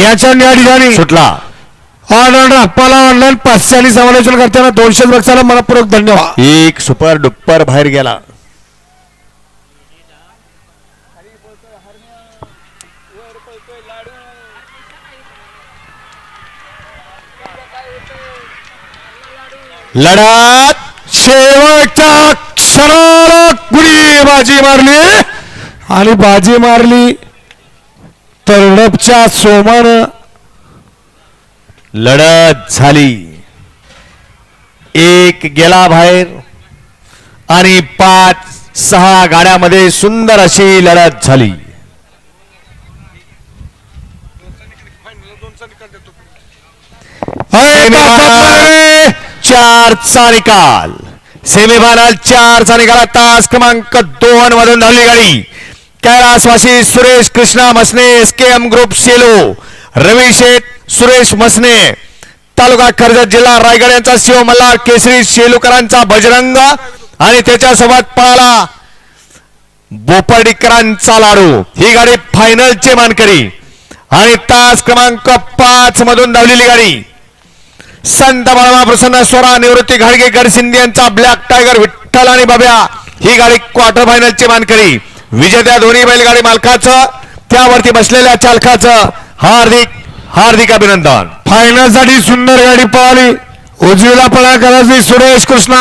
याच्या या ठिकाणी सुटला. ऑनलाईन अप्पाला ऑनलाईन पाचशे आणि समालोचन करताना दोनशे बक्षाला मनपूर्वक धन्यवाद. एक सुपर डुप्पर बाहेर गेला. लढत शेवटच्या क्षणाला कुणी बाजी मारली. आणि बाजी मारली. तरडपच्या सोमानं लढत झाली. एक गेला बाहेर आणि पाच सहा गाड्यामध्ये सुंदर अशी लढत झाली. चारचा निकाल सेमीफायनल चारचा निकाल तास क्रमांक दोन मधून धावली गाडी. कैलासवासी Suresh Krishna Masne SKM K M group Cello Ravi Sheth Suresh Masne. Taluka Karjat जिल्हा रायगड यांचा शिव मल्हार केसरी शेलुकरांचा बजरंग आणि त्याच्यासोबत पळाला बोपर्डीकरांचा लाडू. ही गाडी फायनलचे मानकरी. आणि तास क्रमांक पाच मधून धावलेली गाडी. संत बाळा प्रसन्न स्वरा निवृत्ती घाडगे गडसिंधी यांचा ब्लॅक टायगर विठ्ठल आणि बाब्या. ही गाडी क्वार्टर फायनलची मानकरी. विजेत्या दोन्ही बैलगाडी मालकाचं त्यावरती बसलेल्या चालकाचं हार्दिक हार्दिक अभिनंदन. फायनलसाठी सुंदर गाडी पळाली. उजवीला पळा करायची सुरेश कृष्णा